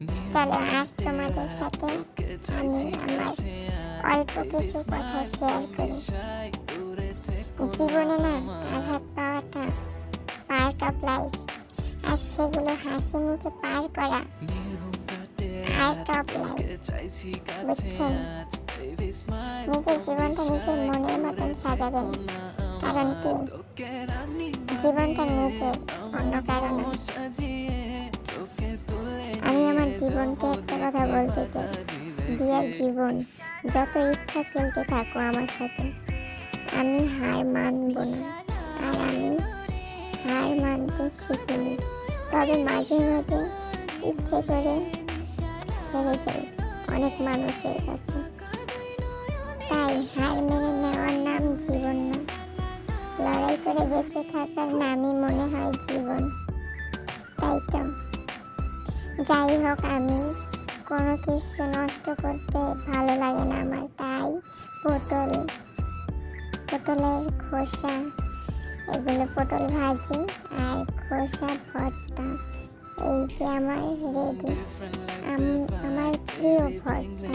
চলো, আজ তোমাদের সাথে আমি আমার অল্প কিছু কথা শেয়ার করি। জীবনে না আঘাত পাওয়াটা পার্ট অফ লাইফ আর সেগুলো হাসি মুখে পার করা পার্ট অফ লাইফ বুঝছেন? নিজের জীবনটা নিজের মনের মতন সাজাবেন। কারণ কি? জীবনটা নিজের অন্য কারণে। জীবনকে একটা কথা বলতে চাই। ডিয়ার জীবন, যত ইচ্ছা খেলতে থাকো আমার সাথে। আমি হার মানব না, আর আমি হার মানতে শিখিনি। তবে মাঝে মাঝে ইচ্ছে করে হেরে যাই অনেক মানুষের কাছে। তাই হার মেনে নেওয়ার নাম জীবন না। লড়াই করে বেঁচে থাকার নামই মনে হয় জীবন। যাই হোক আমি কোনো কিছু নষ্ট করতে ভালো লাগে না আমার, তাই পটল, পটলের খোসা, এগুলো পটল ভাজি আর খোসা, ভর্তা, এই যে আমার রেডি। আমার প্রিয় ভর্তা।